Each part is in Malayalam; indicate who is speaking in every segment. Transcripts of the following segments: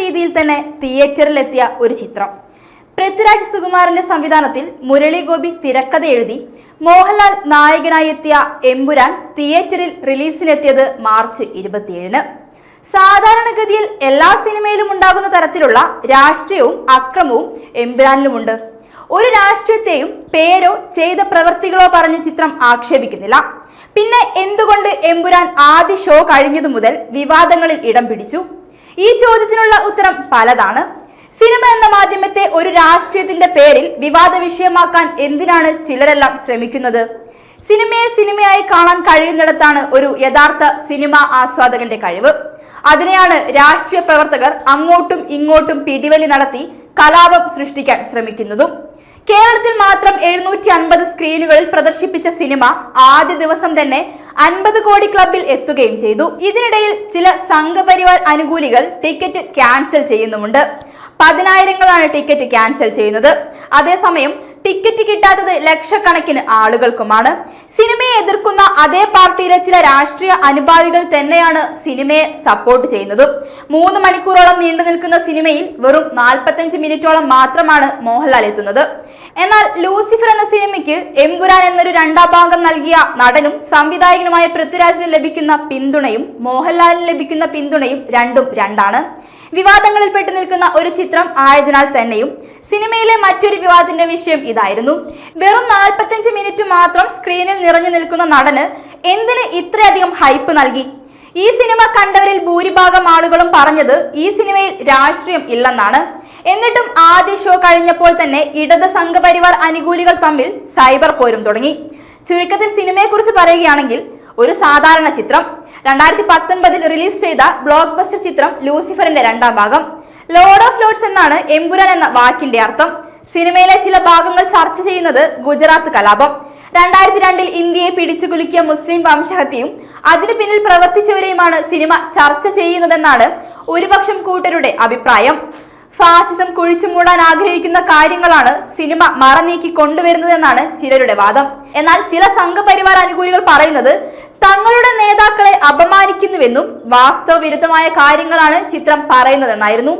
Speaker 1: രീതിയിൽ തന്നെ തിയേറ്ററിലെത്തിയ ഒരു ചിത്രം. പൃഥ്വിരാജ് സുകുമാറിന്റെ സംവിധാനത്തിൽ മുരളി ഗോപി തിരക്കഥ എഴുതി മോഹൻലാൽ നായകനായി എത്തിയ എമ്പുരാൻ തിയേറ്ററിൽ റിലീസിനെത്തിയത് മാർച്ച് ഇരുപത്തിയേഴിന്. സാധാരണഗതിയിൽ എല്ലാ സിനിമയിലും ഉണ്ടാകുന്ന തരത്തിലുള്ള രാഷ്ട്രീയവും അക്രമവും എമ്പുരാനിലുമുണ്ട്. ഒരു രാഷ്ട്രീയത്തെയും പേരോ ചെയ്ത പ്രവൃത്തികളോ പറഞ്ഞ് ചിത്രം ആക്ഷേപിക്കുന്നില്ല. പിന്നെ എന്തുകൊണ്ട് എമ്പുരാൻ ആദ്യ ഷോ കഴിഞ്ഞതു മുതൽ വിവാദങ്ങളിൽ ഇടം പിടിച്ചു? ഈ ചോദ്യത്തിനുള്ള ഉത്തരം പലതാണ്. സിനിമ എന്ന മാധ്യമത്തെ ഒരു രാഷ്ട്രീയത്തിന്റെ പേരിൽ വിവാദ വിഷയമാക്കാൻ എന്തിനാണ് ചിലരെല്ലാം ശ്രമിക്കുന്നത്? സിനിമയെ സിനിമയായി കാണാൻ കഴിയുന്നിടത്താണ് ഒരു യഥാർത്ഥ സിനിമ ആസ്വാദകന്റെ കഴിവ്. അതിനെയാണ് രാഷ്ട്രീയ പ്രവർത്തകർ അങ്ങോട്ടും ഇങ്ങോട്ടും പിടിവലി നടത്തി കലാപം സൃഷ്ടിക്കാൻ ശ്രമിക്കുന്നതും. കേരളത്തിൽ മാത്രം എഴുന്നൂറ്റി അൻപത് സ്ക്രീനുകളിൽ പ്രദർശിപ്പിച്ച സിനിമ ആദ്യ ദിവസം തന്നെ അൻപത് കോടി ക്ലബിൽ എത്തുകയും ചെയ്തു. ഇതിനിടയിൽ ചില സംഘപരിവാർ അനുകൂലികൾ ടിക്കറ്റ് ക്യാൻസൽ ചെയ്യുന്നുമുണ്ട്. പതിനായിരങ്ങളാണ് ടിക്കറ്റ് ക്യാൻസൽ ചെയ്യുന്നത്. അതേസമയം ടിക്കറ്റ് കിട്ടാത്തത് ലക്ഷക്കണക്കിന് ആളുകൾക്കുമാണ്. സിനിമയെ എതിർക്കുന്ന അതേ പാർട്ടിയിലെ ചില രാഷ്ട്രീയ അനുഭാവികൾ തന്നെയാണ് സിനിമയെ സപ്പോർട്ട് ചെയ്യുന്നതും. മൂന്ന് മണിക്കൂറോളം നീണ്ടു നിൽക്കുന്ന സിനിമയിൽ വെറും നാൽപ്പത്തഞ്ച് മിനിറ്റോളം മാത്രമാണ് മോഹൻലാൽ എത്തുന്നത്. എന്നാൽ ലൂസിഫർ എന്ന സിനിമയ്ക്ക് എമ്പുരാൻ എന്നൊരു രണ്ടാം ഭാഗം നൽകിയ നടനും സംവിധായകനുമായ പൃഥ്വിരാജിന് ലഭിക്കുന്ന പിന്തുണയും മോഹൻലാലിന് ലഭിക്കുന്ന പിന്തുണയും രണ്ടും രണ്ടാണ്. വിവാദങ്ങളിൽ പെട്ടു നിൽക്കുന്ന ഒരു ചിത്രം ആയതിനാൽ തന്നെയും സിനിമയിലെ മറ്റൊരു വിവാദത്തിന്റെ വിഷയം ഇതായിരുന്നു. വെറും നാൽപ്പത്തഞ്ച് മിനിറ്റ് മാത്രം സ്ക്രീനിൽ നിറഞ്ഞു നിൽക്കുന്ന നടന് എന്തിന് ഇത്രയധികം ഹൈപ്പ് നൽകി? ഈ സിനിമ കണ്ടവരിൽ ഭൂരിഭാഗം ആളുകളും പറഞ്ഞത് ഈ സിനിമയിൽ രാഷ്ട്രീയം ഇല്ലെന്നാണ്. എന്നിട്ടും ആദ്യ ഷോ കഴിഞ്ഞപ്പോൾ തന്നെ ഇടത് സംഘപരിവാർ അനുകൂലികൾ തമ്മിൽ സൈബർ പോരും തുടങ്ങി. ചുരുക്കത്തിൽ സിനിമയെക്കുറിച്ച് പറയുകയാണെങ്കിൽ ഒരു സാധാരണ ചിത്രം. രണ്ടായിരത്തി പത്തൊൻപതിൽ റിലീസ് ചെയ്ത ബ്ലോക്ക് ബസ്റ്റർ ചിത്രം ലൂസിഫറിന്റെ രണ്ടാം ഭാഗം. ലോർഡ് ഓഫ് ലോഡ്സ് എന്നാണ് എമ്പുരാൻ എന്ന വാക്കിന്റെ അർത്ഥം. സിനിമയിലെ ചില ഭാഗങ്ങൾ ചർച്ച ചെയ്യുന്നത് ഗുജറാത്ത് കലാപം. രണ്ടായിരത്തി രണ്ടിൽ ഇന്ത്യയെ പിടിച്ചു കുലുക്കിയ മുസ്ലിം വംശഹത്യയും അതിനു പിന്നിൽ പ്രവർത്തിച്ചവരെയുമാണ് സിനിമ ചർച്ച ചെയ്യുന്നതെന്നാണ് ഒരുപക്ഷം കൂട്ടരുടെ അഭിപ്രായം. ഫാസിസം കുഴിച്ചു മൂടാൻ ആഗ്രഹിക്കുന്ന കാര്യങ്ങളാണ് സിനിമ മറനീക്കി കൊണ്ടുവരുന്നതെന്നാണ് ചിലരുടെ വാദം. എന്നാൽ ചില സംഘപരിവാർ അനുകൂലികൾ പറയുന്നത് തങ്ങളുടെ നേതാക്കളെ അപമാനിക്കുന്നുവെന്നും വാസ്തവ വിരുദ്ധമായ കാര്യങ്ങളാണ് ചിത്രം പറയുന്നതെന്നായിരുന്നു.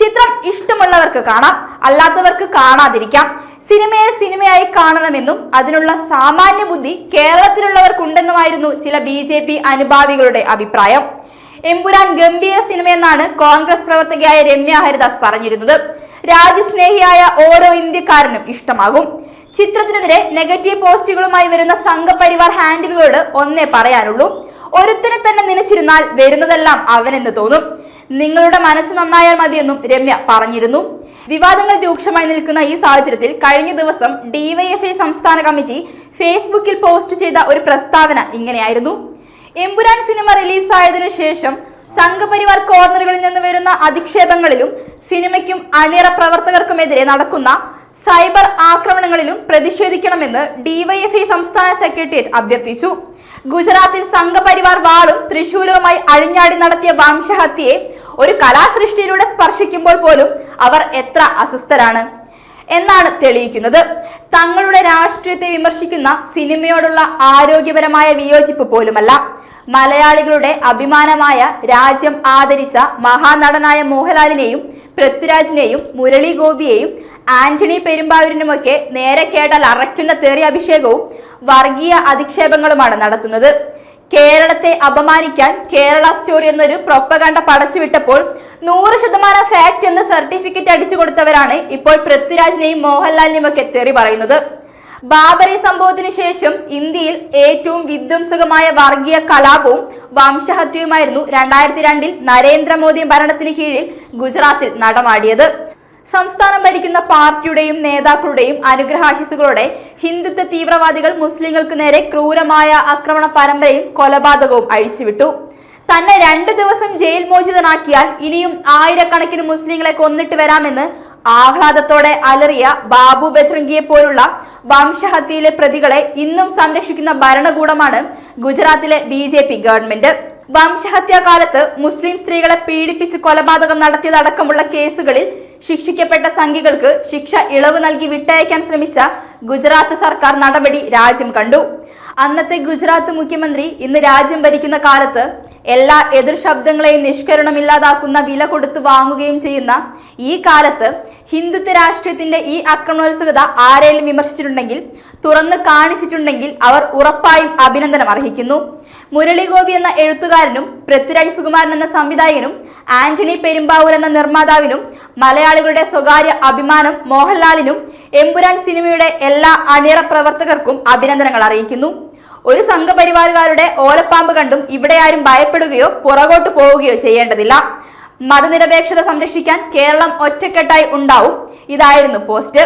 Speaker 1: ചിത്രം ഇഷ്ടമുള്ളവർക്ക് കാണാം അല്ലാത്തവർക്ക് കാണാതിരിക്കാം. സിനിമയെ സിനിമയായി കാണണമെന്നും അതിനുള്ള സാമാന്യ ബുദ്ധി കേരളത്തിലുള്ളവർക്കുണ്ടെന്നുമായിരുന്നു ചില ബി ജെ പി അനുഭാവികളുടെ അഭിപ്രായം. എമ്പുരാൻ ഗംഭീര സിനിമയെന്നാണ് കോൺഗ്രസ് പ്രവർത്തകയായ രമ്യ ഹരിദാസ് പറഞ്ഞിരുന്നത്. രാജ്യസ്നേഹിയായ ഓരോ ഇന്ത്യക്കാരനും ഇഷ്ടമാകും. ചിത്രത്തിനെതിരെ നെഗറ്റീവ് പോസ്റ്റുകളുമായി വരുന്ന സംഘപരിവാർ ഹാൻഡിലുകളോട് ഒന്നേ പറയാനുള്ളൂ. ഒരുത്തനെ തന്നെ നനച്ചിരുന്നാൽ വരുന്നതെല്ലാം അവനെന്ന് തോന്നും. നിങ്ങളുടെ മനസ്സ് നന്നായാൽ മതിയെന്നും രമ്യ പറഞ്ഞിരുന്നു. വിവാദങ്ങൾ രൂക്ഷമായി നിൽക്കുന്ന ഈ സാഹചര്യത്തിൽ കഴിഞ്ഞ ദിവസം ഡിവൈഎഫ്ഐ സംസ്ഥാന കമ്മിറ്റി ഫേസ്ബുക്കിൽ പോസ്റ്റ് ചെയ്ത ഒരു പ്രസ്താവന ഇങ്ങനെയായിരുന്നു. എമ്പുരാൻ സിനിമ റിലീസായതിനു ശേഷം സംഘപരിവാർ കോർണറുകളിൽ നിന്ന് വരുന്ന അധിക്ഷേപങ്ങളിലും സിനിമയ്ക്കും അണിയറ പ്രവർത്തകർക്കുമെതിരെ നടക്കുന്ന സൈബർ ആക്രമണങ്ങളിലും പ്രതിഷേധിക്കണമെന്ന് ഡിവൈഎഫ്ഐ സംസ്ഥാന സെക്രട്ടേറിയറ്റ് അഭ്യർത്ഥിച്ചു. ഗുജറാത്തിൽ സംഘപരിവാർ വാളും തൃശൂലവുമായി അഴിഞ്ഞാടി നടത്തിയ വംശഹത്യയെ ഒരു കലാസൃഷ്ടിയിലൂടെ സ്പർശിക്കുമ്പോൾ പോലും അവർ എത്ര അസ്വസ്ഥരാണ് എന്നാണ് തെളിയിക്കുന്നത്. തങ്ങളുടെ രാഷ്ട്രീയത്തെ വിമർശിക്കുന്ന സിനിമയോടുള്ള ആരോഗ്യപരമായ വിയോജിപ്പ് പോലുമല്ല. മലയാളികളുടെ അഭിമാനമായ രാജ്യം ആദരിച്ച മഹാനടനായ മോഹൻലാലിനെയും പൃഥ്വിരാജിനെയും മുരളി ഗോപിയെയും ആന്റണി പെരുമ്പാവൂരിനുമൊക്കെ നേരെ കേട്ടാൽ അറയ്ക്കുന്ന തെറി അഭിഷേകവും വർഗീയ അധിക്ഷേപങ്ങളുമാണ് നടത്തുന്നത്. കേരളത്തെ അപമാനിക്കാൻ കേരള സ്റ്റോറി എന്നൊരു പ്രൊപ്പകണ്ട പടച്ചുവിട്ടപ്പോൾ നൂറ് ശതമാനം ഫാക്ട് എന്ന സർട്ടിഫിക്കറ്റ് അടിച്ചു കൊടുത്തവരാണ് ഇപ്പോൾ പൃഥ്വിരാജിനെയും മോഹൻലാലിനെയും ഒക്കെ തെറി പറയുന്നത്. ബാബറി സംഭവത്തിന് ശേഷം ഇന്ത്യയിൽ ഏറ്റവും വിധ്വംസകമായ വർഗീയ കലാപവും വംശഹത്യയുമായിരുന്നു രണ്ടായിരത്തി രണ്ടിൽ നരേന്ദ്രമോദി ഭരണത്തിന് കീഴിൽ ഗുജറാത്തിൽ നടമാടിയത്. സംസ്ഥാനം ഭരിക്കുന്ന പാർട്ടിയുടെയും നേതാക്കളുടെയും അനുഗ്രഹാശിസുകളോടെ ഹിന്ദുത്വ തീവ്രവാദികൾ മുസ്ലിങ്ങൾക്ക് നേരെ ക്രൂരമായ ആക്രമണ പരമ്പരയും കൊലപാതകവും അഴിച്ചുവിട്ടു. തന്നെ രണ്ട് ദിവസം ജയിൽ മോചിതനാക്കിയാൽ ഇനിയും ആയിരക്കണക്കിന് മുസ്ലിങ്ങളെ കൊന്നിട്ട് വരാമെന്ന് ആഹ്ലാദത്തോടെ അലറിയ ബാബു ബജ്രംഗിയെ പോലുള്ള വംശഹത്യയിലെ പ്രതികളെ ഇന്നും സംരക്ഷിക്കുന്ന ഭരണകൂടമാണ് ഗുജറാത്തിലെ ബി ഗവൺമെന്റ്. വംശഹത്യാകാലത്ത് മുസ്ലിം സ്ത്രീകളെ പീഡിപ്പിച്ച് കൊലപാതകം നടത്തിയതടക്കമുള്ള കേസുകളിൽ ശിക്ഷിക്കപ്പെട്ട സംഘികൾക്ക് ശിക്ഷ ഇളവ് നൽകി വിട്ടയക്കാൻ ശ്രമിച്ച ഗുജറാത്ത് സർക്കാർ നടപടി രാജ്യം കണ്ടു. അന്നത്തെ ഗുജറാത്ത് മുഖ്യമന്ത്രി ഇന്ന് രാജ്യം ഭരിക്കുന്ന കാലത്ത് എല്ലാ എതിർ ശബ്ദങ്ങളെയും നിഷ്കരണമില്ലാതാക്കുന്ന വില കൊടുത്ത് വാങ്ങുകയും ചെയ്യുന്ന ഈ കാലത്ത് ഹിന്ദുത്വ രാഷ്ട്രീയത്തിന്റെ ഈ ആക്രമണോത്സുകത ആരെങ്കിലും വിമർശിച്ചിട്ടുണ്ടെങ്കിൽ തുറന്ന് കാണിച്ചിട്ടുണ്ടെങ്കിൽ അവർ ഉറപ്പായും അഭിനന്ദനം അർഹിക്കുന്നു. മുരളിഗോപി എന്ന എഴുത്തുകാരനും പൃഥ്വിരാജ് സുകുമാരൻ എന്ന സംവിധായകനും ആന്റണി പെരുമ്പാവൂർ എന്ന നിർമ്മാതാവിനും മലയാളികളുടെ സ്വകാര്യ അഭിമാനം മോഹൻലാലിനും എമ്പുരാൻ സിനിമയുടെ എല്ലാ അണിയറ പ്രവർത്തകർക്കും അഭിനന്ദനങ്ങൾ അറിയിക്കുന്നു. ഒരു സംഘപരിവാറുകാരുടെ ഓലപ്പാമ്പ് കണ്ടും ഇവിടെ ആരും ഭയപ്പെടുകയോ പുറകോട്ട് പോവുകയോ ചെയ്യേണ്ടതില്ല. മതനിരപേക്ഷത സംരക്ഷിക്കാൻ കേരളം ഒറ്റക്കെട്ടായി ഉണ്ടാവും. ഇതായിരുന്നു പോസ്റ്റ്.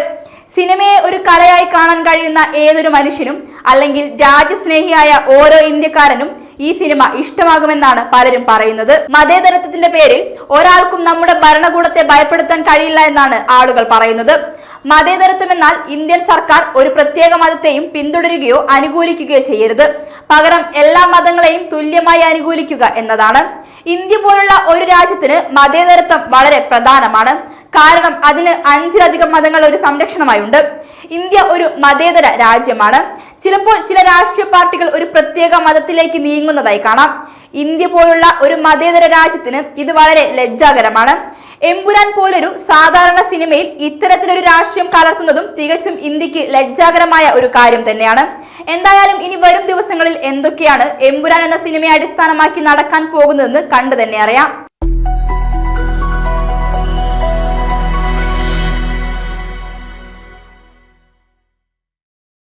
Speaker 1: സിനിമയെ ഒരു കലയായി കാണാൻ കഴിയുന്ന ഏതൊരു മനുഷ്യനും അല്ലെങ്കിൽ രാജ്യസ്നേഹിയായ ഓരോ ഇന്ത്യക്കാരനും ഈ സിനിമ ഇഷ്ടമാകുമെന്നാണ് പലരും പറയുന്നത്. മതേതരത്വത്തിന്റെ പേരിൽ ഒരാൾക്കും നമ്മുടെ ഭരണകൂടത്തെ ഭയപ്പെടുത്താൻ കഴിയില്ല എന്നാണ് ആളുകൾ പറയുന്നത്. മതേതരത്വം എന്നാൽ ഇന്ത്യൻ സർക്കാർ ഒരു പ്രത്യേക മതത്തെയും പിന്തുടരുകയോ അനുകൂലിക്കുകയോ ചെയ്യരുത്. പകരം എല്ലാ മതങ്ങളെയും തുല്യമായി അനുകൂലിക്കുക എന്നതാണ്. ഇന്ത്യ പോലുള്ള ഒരു രാജ്യത്തിന് മതേതരത്വം വളരെ പ്രധാനമാണ്. കാരണം അതിന് അഞ്ചിലധികം മതങ്ങൾ ഒരു സംരക്ഷണമായി ഉണ്ട് ഇന്ത്യ ഒരു മതേതര രാജ്യമാണ്. ചിലപ്പോൾ ചില രാഷ്ട്രീയ പാർട്ടികൾ ഒരു പ്രത്യേക മതത്തിലേക്ക് നീങ്ങുന്നതായി കാണാം. ഇന്ത്യ പോലുള്ള ഒരു മതേതര രാജ്യത്തിന് ഇത് വളരെ ലജ്ജാകരമാണ്. എമ്പുരാൻ പോലൊരു സാധാരണ സിനിമയിൽ ഇത്തരത്തിലൊരു രാഷ്ട്രീയം കലർത്തുന്നതും തികച്ചും ഇന്ത്യയ്ക്ക് ലജ്ജാകരമായ ഒരു കാര്യം തന്നെയാണ്. എന്തായാലും ഇനി വരും ദിവസങ്ങളിൽ എന്തൊക്കെയാണ് എമ്പുരാൻ എന്ന സിനിമയെ അടിസ്ഥാനമാക്കി നടക്കാൻ പോകുന്നതെന്ന് കണ്ടു തന്നെ അറിയാം.